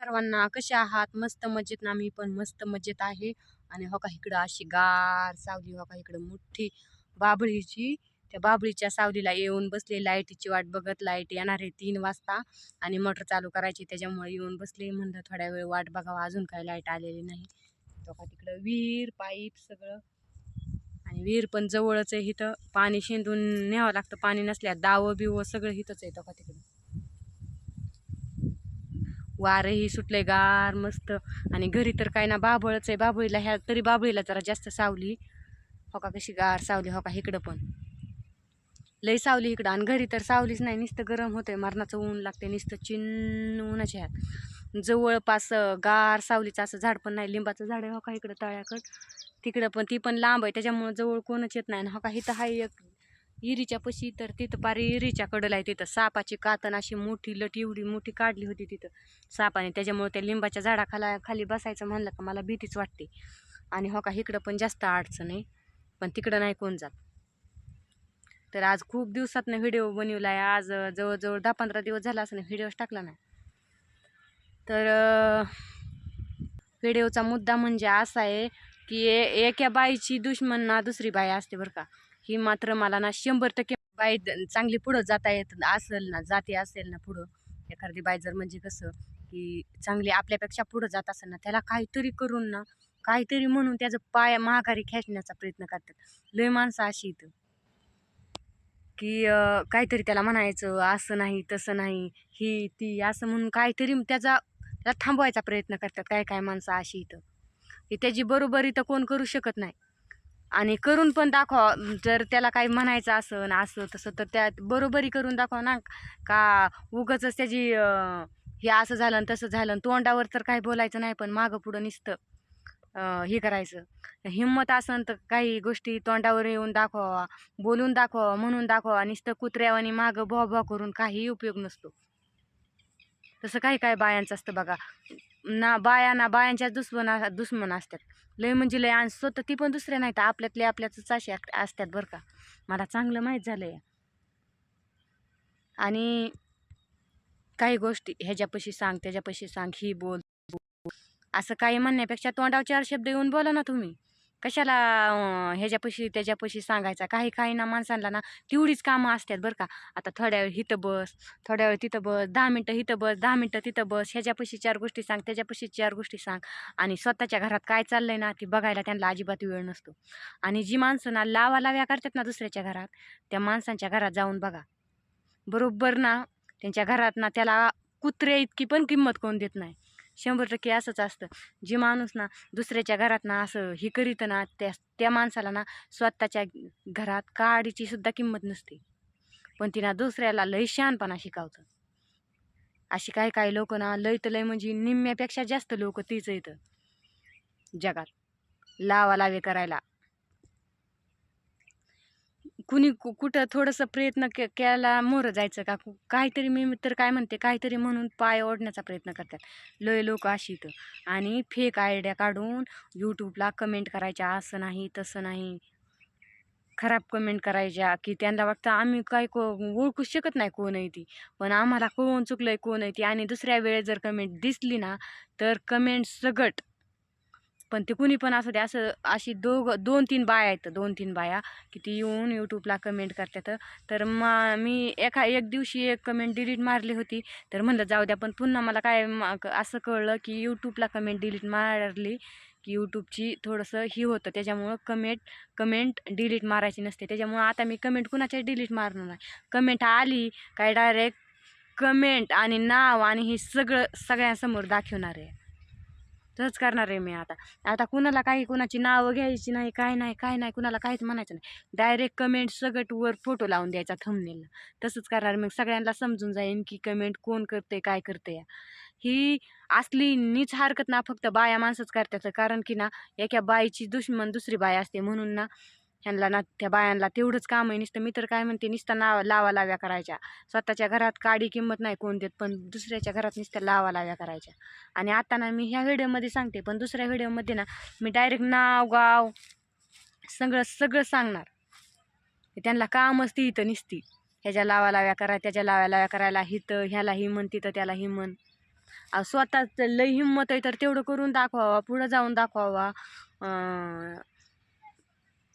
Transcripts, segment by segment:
सर्वांना कसे आहात? मस्त मजेत ना? मी पण मस्त मजेत आहे. आणि हो का इकडं अशी गार सावली हो का इकडं मोठी बाबळीची त्या बाबळीच्या सावलीला येऊन बसले. लाईटीची वाट बघत लाइट येणार आहे तीन वाजता. आणि मोटर चालू करायची त्याच्यामुळे येऊन बसले. म्हणलं थोड्या वेळ वाट बघावा. अजून काही लाइट आलेली नाही. तो का तिकडं विहीर पाईप सगळं. आणि विहीर पण जवळच आहे इथं. पाणी शेंदून न्यावं लागतं. पाणी नसल्या दावं बिवं सगळं इथंच आहे. तो का तिकडं. वारंही सुटले गार मस्त. आणि घरी तर काय ना बाबळच आहे. बाबळीला ह्या तरी बाबळीला जरा जास्त सावली. हो का कशी गार सावली हो का इकडं पण. लई सावली इकडं. आणि घरी तर सावलीच नाही. नुसतं गरम होतंय. मरणाचं ऊन लागते नुसतं चिन्न ऊनच ह्यात जवळपास गार सावलीचं असं झाड पण नाही. लिंबाचं झाड आहे हो का इकडं तळ्याकड. तिकडं पण ती पण लांब आहे. त्याच्यामुळं जवळ कोणच येत नाही. आणि हो का इथं हा एक इरीच्या पशी तर तिथं पारी इरीच्या कडला आहे तिथं. सापाची कातन अशी मोठी लट एवढी मोठी काढली होती तिथं. सापाने त्याच्यामुळे त्या लिंबाच्या झाडाखाला खाली बसायचं म्हणलं का मला भीतीच वाटते. आणि हो का इकडं पण जास्त अडचण आहे पण तिकडं नाही कोण जात. तर आज खूप दिवसातनं व्हिडिओ बनवला आहे आज जवळजवळ दहा पंधरा दिवस झाला असं व्हिडिओच टाकला नाही. तर व्हिडिओचा मुद्दा म्हणजे असा आहे की ए- एका बाईची दुश्मन ना दुसरी बाई असते बरं का. ही मात्र मला ना शंभर टक्के बाय चांगली पुढं जाता येत असेल ना जाते असेल ना पुढं. एखादी बाय जर म्हणजे कसं की चांगली आपल्यापेक्षा पुढं जात असेल ना त्याला काहीतरी करून ना काहीतरी म्हणून त्याचं पाय महागारी खेचण्याचा प्रयत्न करतात. लय माणसं अशी इथं. की काहीतरी त्याला म्हणायचं असं नाही तसं नाही ही ती असं म्हणून काहीतरी त्याचा त्याला थांबवायचा प्रयत्न करतात काय काय माणसं अशी इथं. की त्याची बरोबरी तर कोण करू शकत नाही. आणि करून पण दाखवा. जर त्याला काही म्हणायचं असं असं तसं तर त्यात बरोबरी करून दाखवा ना. का उगच त्याची हे असं झालं आणि तसं झालं तोंडावर तर काही बोलायचं नाही पण मागं पुढं नुसतं हे करायचं. हिंमत असन तर काही गोष्टी तोंडावर येऊन दाखवा बोलून दाखवा म्हणून दाखवा. नुसतं कुत्र्यावानी मागं भॉ भॉ करून काही उपयोग नसतो. तसं काही काय बायांचं असतं बघा. ना बाया ना बायांच्या दुश्मन दुश्मन असतात. लय म्हणजे लय आणि स्वतः ती पण दुसऱ्या नाही तर आपल्यातले आपल्याच अशी असतात बरं का. मला चांगलं माहीत झालंय. आणि काही गोष्टी ह्याच्यापाशी सांग त्याच्यापाशी सांग ही बोल बोल. असं काही म्हणण्यापेक्षा तोंडावर चार शब्द येऊन बोला ना तुम्ही. कशाला ह्याच्यापाशी त्याच्यापाशी सांगायचा? काही काही ना माणसांना ना तेवढीच कामं असतात बरं का. आता थोड्या वेळ हिथं बस थोड्या वेळ तिथं बस दहा मिनटं इथं बस दहा मिनटं तिथं बस ह्याच्यापाशी चार गोष्टी सांग त्याच्यापाशी चार गोष्टी सांग. आणि स्वतःच्या घरात काय चाललं आहे ना ती बघायला त्यांना अजिबात वेळ नसतो. आणि जी माणसं ना लावा लाव्या करतात ना दुसऱ्याच्या घरात त्या माणसांच्या घरात जाऊन बघा. बरोबर ना? त्यांच्या घरात ना त्याला कुत्रे इतकी पण किंमत कोण देत नाही. शंभर टक्के असंच असतं. जी माणूस ना दुसऱ्याच्या घरात ना असं हे करीत ना त्या त्या माणसाला ना स्वतःच्या घरात काडीची सुद्धा किंमत नसते. पण तिनं दुसऱ्याला लय शहाणपणा शिकावतं. अशी काही काही लोक ना लय तर लय म्हणजे निम्म्यापेक्षा जास्त लोक तीच येतं जगात. लावा लावे करायला. कुणी कु- कुठं थोडंसं प्रयत्न के केला मोरं जायचं का? काहीतरी मी तर काय म्हणते काहीतरी म्हणून पाय ओढण्याचा प्रयत्न करतात. लय लोक अशी इथं. आणि फेक आयडिया काढून यूट्यूबला कमेंट करायच्या असं नाही तसं नाही. खराब कमेंट करायच्या की त्यांना वाटतं आम्ही काय को ओळखू शकत नाही कोण आहे ती. पण आम्हाला कोण चुकलं आहे कोण आहे ती. आणि दुसऱ्या वेळेस जर कमेंट दिसली ना तर कमेंट सगट. पण ते कुणी पण असं ते असं अशी दोघ दोन तीन बाया आहेत दोन तीन बाया की ती येऊन यूट्यूबला कमेंट करतात. तर मा मी एका एक दिवशी एक कमेंट डिलीट मारली होती. तर म्हणलं जाऊ द्या पण पुन्हा मला काय म- क- असं कळलं की यूट्यूबला कमेंट डिलीट मारली की यूट्यूबची थोडंसं ही होतं. त्याच्यामुळं कमेंट कमेंट डिलीट मारायची नसते. त्याच्यामुळं आता मी कमेंट कुणाच्या डिलीट मारणार नाही. कमेंट आली काय डायरेक्ट कमेंट आणि नाव आणि हे सगळं सगळ्यांसमोर दाखवणार आहे. तसंच करणार आहे मी आता. आता कुणाला काही कुणाची नावं घ्यायची नाही काय नाही काय नाही कुणाला काहीच म्हणायचं नाही. डायरेक्ट कमेंट सगट वर फोटो लावून द्यायचा थंबनेलला तसंच करणार मग सगळ्यांना समजून जाईन की कमेंट कोण करते काय करते ही असली नीच हरकत ना फक्त बाया माणसंच करतात. कारण की ना एका बाईची दुश्मन दुसरी बाई असते म्हणून ना ह्यांना ना त्या बायांना तेवढंच काम आहे. नुसतं मी तर काय म्हणते नुसतं नाव लावा लाव्या करायच्या. स्वतःच्या घरात काडी किंमत नाही कोण देत पण दुसऱ्याच्या घरात नुसत्या लावा लाव्या करायच्या. आणि आता ना मी ह्या व्हिडिओमध्ये सांगते पण दुसऱ्या व्हिडिओमध्ये ना मी डायरेक्ट नाव गाव सगळं सगळं सांगणार. त्यांना कामच ती इथं निसती. ह्याच्या लावा लाव्या करा त्याच्या लाव्या लाव्या करायला हिथं ह्याला ही म्हण तिथं त्याला ही म्हण. स्वतःच लई हिंमत आहे तर तेवढं करून दाखवावा पुढं जाऊन दाखवावा.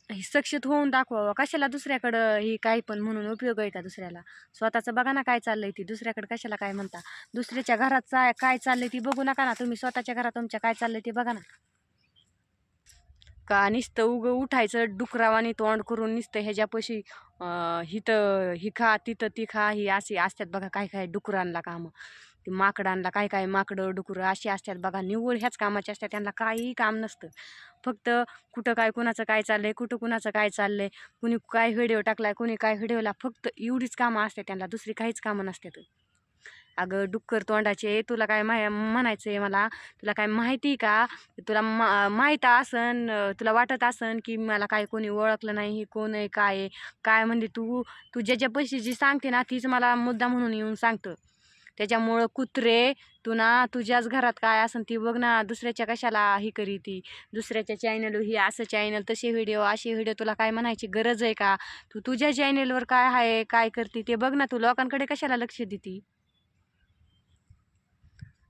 सक्षित होऊन दाखवावं. कशाला दुसऱ्याकडं ही काय पण म्हणून उपयोग आहे का दुसऱ्याला? स्वतःचं बघा ना काय चाललंय ती. दुसऱ्याकडे कशाला काय म्हणता? दुसऱ्याच्या घरात चा- काय चाललंय ती बघू नका ना तुम्ही. स्वतःच्या घरात तुमच्या काय चाललंय ते बघा ना. का नुसतं उगं उठायचं डुकरावानी तोंड करून नुसतं ह्याच्यापाशी हिथं ही खा तिथं ती खा ही अशी असतात बघा काय काय डुकरांना कामं. ते माकडांना काय काय माकडं डुकरं अशी असतात बघा. निव्वळ ह्याच कामाचे असतात त्यांना काहीही काम नसतं. फक्त कुठं काय कुणाचं काय चाललंय कुठं कुणाचं काय चाललंय कुणी काय व्हिडिओ टाकलाय कुणी काय व्हिडिओला फक्त एवढीच कामं असतात त्यांना दुसरी काहीच कामं नसतात. अगं डुक्कर तोंडाचे तुला काय माय म्हणायचं आहे मला? तुला काय माहिती का? तुला मा माहीत असन तुला वाटत असन की मला काय कोणी ओळखलं नाही हे कोण आहे काय आहे? काय म्हणजे तू तू ज्याच्यापाशी जी सांगते ना तीच मला मुद्दा म्हणून येऊन सांगतं. त्याच्यामुळं कुत्रे तू ना तुझ्याच घरात काय असन ती बघ ना दुसऱ्याच्या कशाला ही करी ती दुसऱ्याच्या चॅनल ही असं चॅनल तसे व्हिडिओ असे व्हिडिओ तुला काय म्हणायची गरज आहे का? तू तुझ्या चॅनलवर काय आहे काय करते ते बघ ना तू लोकांकडे कशाला लक्ष देती?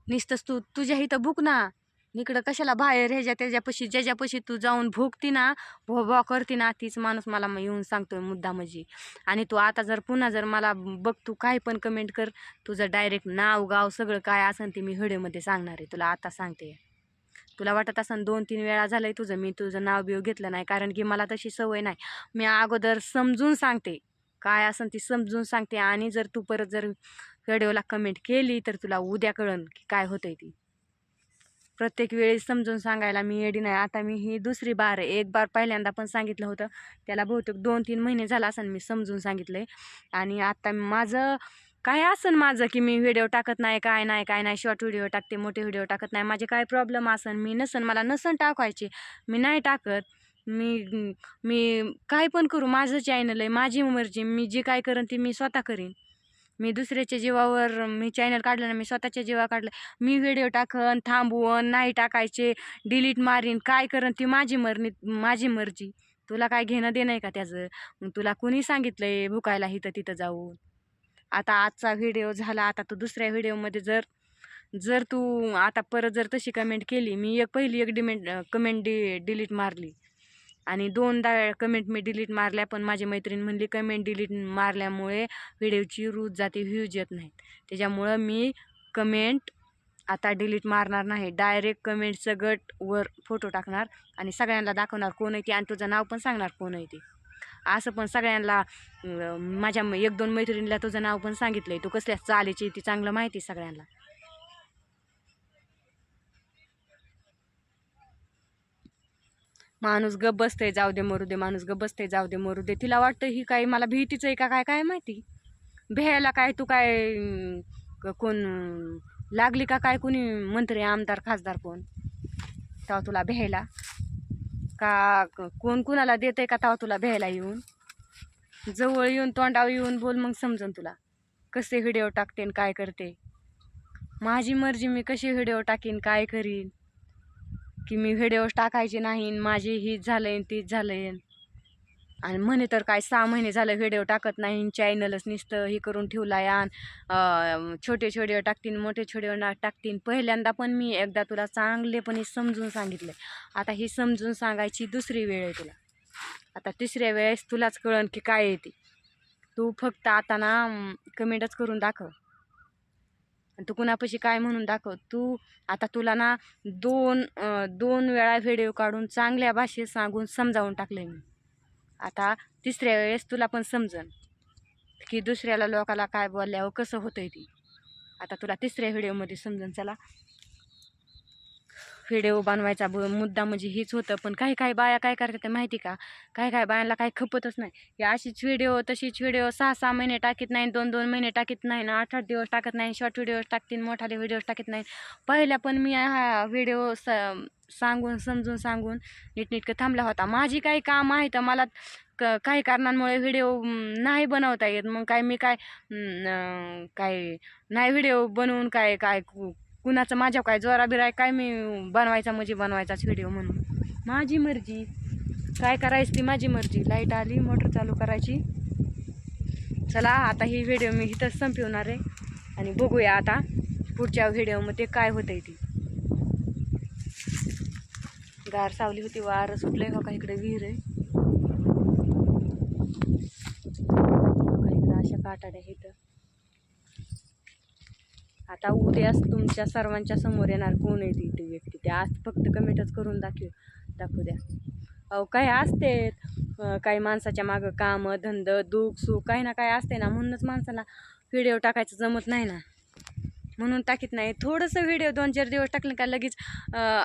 नुसतंच तू तुझ्या इथं भूक ना. इकडं कशाला बाहेर ह्याच्या त्याच्यापाशी ज्याच्यापाशी तू जाऊन भोगती ना भो भो करती ना तीच माणूस मला मग येऊन सांगतोय मुद्दा म्हणजे. आणि तू आता जर पुन्हा जर मला बघ तू काय पण कमेंट कर तुझं डायरेक्ट नाव गाव सगळं काय असेल ते मी व्हिडिओमध्ये सांगणार आहे तुला आता सांगते. तुला वाटत असं दोन तीन वेळा झालंय तुझं मी तुझं नाव बिव घेतलं नाही कारण की मला तशी सवय नाही. मी अगोदर समजून सांगते काय असन ती समजून सांगते आणि जर तू परत जर व्हिडिओला कमेंट केली तर तुला उद्या कळन की काय होतंय ती. प्रत्येक वेळेस समजून सांगायला मी येडी नाही. आता मी ही दुसरी बार आहे. एक बार पहिल्यांदा पण सांगितलं होतं. त्याला बहुतेक दोन तीन महिने झाला असं मी समजून सांगितलं आहे आणि आता माझं काय असन माझं की मी व्हिडिओ टाकत नाही काय नाही काय नाही शॉर्ट व्हिडिओ टाकते मोठे व्हिडिओ टाकत नाही. माझे काय प्रॉब्लेम असन? मी नसन मला नसन टाकायचे मी नाही टाकत. मी मी काय पण करू. माझं चॅनल आहे. माझी मर्जी मी जे काय करेन ती मी स्वतः करीन. मी दुसऱ्याच्या जीवावर मी चॅनल काढलं ना मी स्वतःच्या जीवा काढलं. मी व्हिडिओ टाकन थांबवून नाही टाकायचे डिलीट मारीन काय करन ती माझी मरणी माझी मर्जी. तुला काय घेणं देणं आहे का त्याचं? मग तुला कुणी सांगितलं आहे भुकायला इथं तिथं जाऊन? आता आजचा व्हिडिओ झाला आता तू दुसऱ्या व्हिडिओमध्ये जर जर तू आता परत जर तशी कमेंट केली मी एक पहिली एक डिमेंट कमेंट डि डिलीट मारली. आणि दोनदा कमेंट मी डिलीट मारल्या पण माझी मैत्रीण म्हणली कमेंट डिलीट मारल्यामुळे व्हिडिओची रूज जाते व्ह्यूज येत नाहीत. त्याच्यामुळं मी कमेंट आता डिलीट मारणार नाही. डायरेक्ट कमेंटचं गट वर फोटो टाकणार आणि सगळ्यांना दाखवणार कोण आहे ते आणि तुझं नाव पण सांगणार कोण आहे ते. असं पण सगळ्यांना माझ्या म- एक दोन मैत्रिणीला तुझं नाव पण सांगितलं आहे तू कसल्या चालीची ती चांगलं माहिती आहे सगळ्यांना. माणूस गप बसतंय जाऊ दे मरू दे माणूस गप बसतंय जाऊ दे मरू दे. तिला वाटतं ही काय मला भीतीच आहे का काय काय माहिती? भ्यायला काय तू काय कोण लागली का काय कोणी मंत्री आमदार खासदार कोण? तेव्हा तुला भ्यायला. का कोण कुणाला देत आहे का तेव्हा तुला भ्यायला येऊन. जवळ येऊन तोंडावर येऊन बोल मग समजून तुला. कसे व्हिडिओ टाकते काय करते? माझी मर्जी मी कशी व्हिडिओ टाकीन काय करीन? की मी व्हिडिओ टाकायचे नाही माझी हीच झालंय तीच झालंय. आणि म्हणे तर काय सहा महिने झालं व्हिडिओ टाकत नाही चॅनलच नुसतं हे करून ठेवलाय आणि छोटे छोटे टाकतीन मोठे छोटे ना टाकतीन. पहिल्यांदा पण मी एकदा तुला चांगलेपणे समजून सांगितलं आता ही समजून सांगायची दुसरी वेळ आहे तुला. आता तिसऱ्या वेळेस तुलाच कळन की काय येते तू. फक्त आता ना कमेंटच करून दाखव. तू कुणापाशी काय म्हणून दाखव तू आता तुला ना दोन दोन वेळा व्हिडिओ काढून चांगल्या भाषेत सांगून समजावून टाकले मी. आता तिसऱ्या वेळेस तुला पण समजन की दुसऱ्याला लोकाला काय बोलल्यावर कसं होतंय ती. आता तुला तिसऱ्या व्हिडिओमध्ये समजून चला. व्हिडिओ बनवायचा ब मुद्दा म्हणजे हेच होतं. पण काही काही बाया काय करतात ते माहिती का? काही काही बायांना काही खपतच नाही. या अशीच व्हिडिओ तशीच व्हिडिओ सहा सहा महिने टाकीत नाही दोन दोन महिने टाकीत नाही ना आठ आठ दिवस टाकत नाही शॉर्ट व्हिडिओज टाकतील मोठाले व्हिडिओज टाकत नाही. पहिल्या पण मी हा व्हिडिओ स सांगून समजून सांगून नीटनीटकं थांबला होता. माझी काही काम आहे तर मला क काही कारणांमुळे व्हिडिओ नाही बनवता येत. मग काय मी काय काय नाही व्हिडिओ बनवून काय काय कुणाचं माझ्या काय जोरा बिराय काय मी बनवायचा म्हणजे बनवायचाच व्हिडिओ म्हणून. माझी मर्जी. काय करायची ती माझी मर्जी. लाइट आली मोटर चालू करायची. चला आता ही व्हिडिओ मी इथंच संपवणार आहे. आणि बघूया आता पुढच्या व्हिडिओमध्ये काय होतंय ती. गार सावली होती वार सुटलंय हो का इकडे विहीर आहे. इकडं अशा काटाड्या इथं आता उद्याच तुमच्या सर्वांच्या समोर येणार कोण आहे ती ती व्यक्ती? ते आज फक्त कमेंटच करून दाखव दाखवू द्या. अहो काय असते काही माणसाच्या मागं कामं धंद दुःख सुख काही ना काही असते ना. म्हणूनच माणसाला व्हिडिओ टाकायचं जमत नाही ना. म्हणून टाकीत नाही. थोडंसं व्हिडिओ दोन चार दिवस टाकलं का लगेच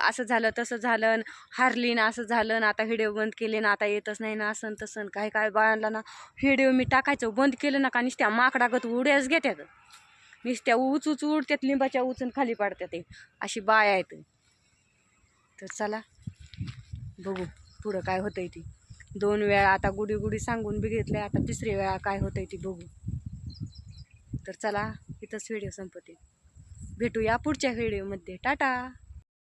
असं झालं तसं झालं हारली ना असं झालं ना आता व्हिडिओ बंद केले ना आता येतच नाही ना असं तसं काही काय बाळांना ना व्हिडिओ मी टाकायचं बंद केलं ना का नुसत्या माकडागत उड्याच घेत्यात. नुसत्या उच उच उडत्यात लिंबाच्या उचून खाली पाडतात ते. अशी बाय आहेत. तर चला बघू पुढं काय होतंय ती. दोन वेळा आता गुडी गुडी सांगून बी घेतले आता तिसरी वेळा काय होतंय ती बघू. तर चला इथंच व्हिडिओ संपते भेटूया पुढच्या व्हिडिओमध्ये. टाटा!